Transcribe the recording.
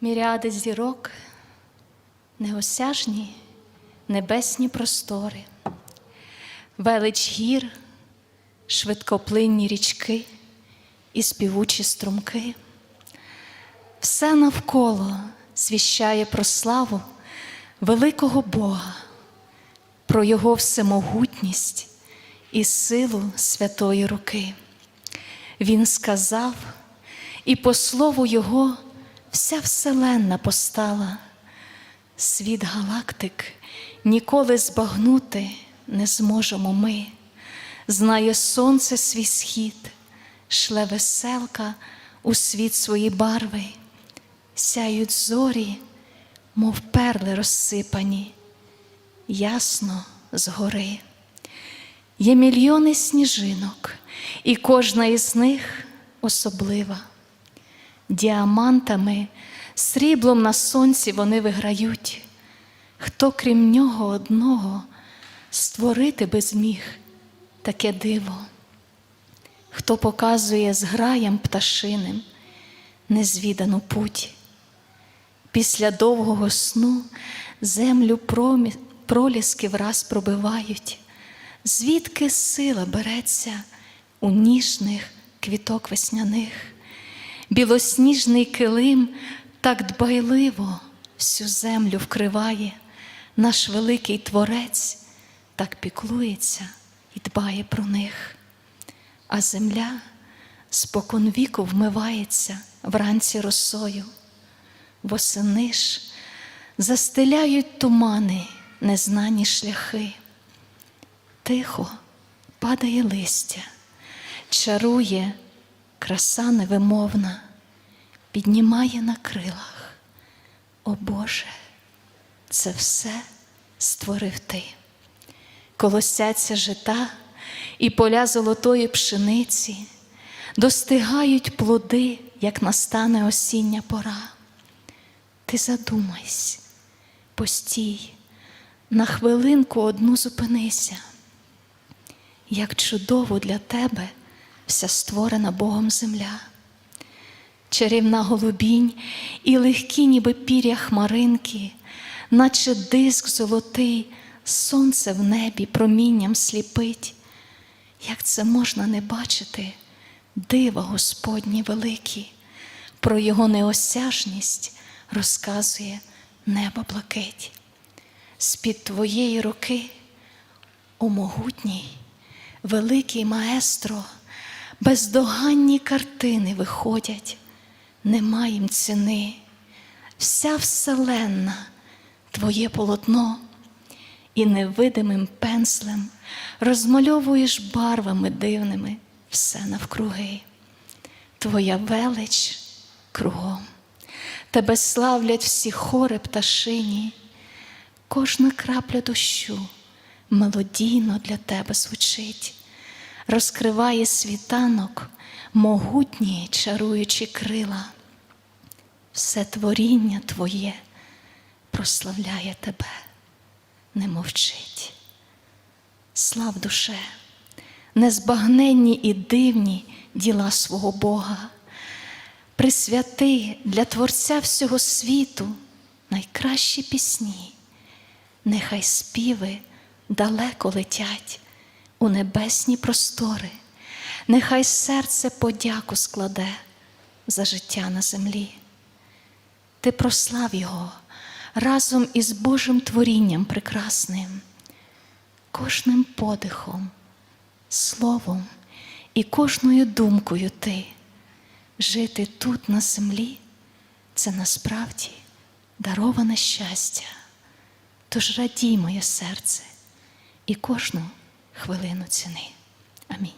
Міріади зірок, неосяжні небесні простори, велич гір, швидкоплинні річки і співучі струмки. Все навколо свіщає про славу великого Бога, про Його всемогутність і силу святої руки. Він сказав, і по слову Його вся вселенна постала. Світ галактик ніколи збагнути не зможемо ми. Знає сонце свій схід, шле веселка у світ свої барви, сяють зорі, мов перли розсипані, ясно згори. Є мільйони сніжинок, і кожна із них особлива. Діамантами, сріблом на сонці вони виграють. Хто крім нього одного створити би зміг таке диво, хто показує зграям пташиним незвідану путь. Після довгого сну землю проліски враз пробивають, звідки сила береться у ніжних квіток весняних, білосніжний килим так дбайливо всю землю вкриває, наш великий творець так піклується і дбає про них, а земля спокон віку вмивається вранці росою, восени ж застеляють тумани незнані шляхи. Тихо падає листя, чарує краса невимовна, піднімає на крилах. О Боже, це все створив ти. Колосяться жита і поля золотої пшениці, достигають плоди, як настане осіння пора. Ти задумайся, постій, на хвилинку одну зупинися, як чудово для тебе вся створена Богом земля, чарівна голубінь і легкі, ніби пір'я хмаринки, наче диск золотий, сонце в небі промінням сліпить. Як це можна не бачити, дива Господні великі, про Його неосяжність розказує небо блакить. З-під твоєї руки, о могутній, великий маестро, бездоганні картини виходять, нема їм ціни. Вся вселенна, твоє полотно, і невидимим пенслем розмальовуєш барвами дивними все навкруги. Твоя велич кругом. Тебе славлять всі хори пташині, кожна крапля дощу мелодійно для тебе звучить, розкриває світанок, могутні чаруючі крила. Все творіння Твоє прославляє тебе, не мовчить. Слав душе, незбагненні і дивні діла свого Бога присвяти для Творця всього світу найкращі пісні, нехай співи далеко летять у небесні простори, нехай серце подяку складе за життя на землі. Ти прослав Його разом із Божим творінням прекрасним, кожним подихом, словом і кожною думкою ти жити тут на землі це насправді дароване щастя. Тож радій моє серце і кожну хвилину ціни. Амінь.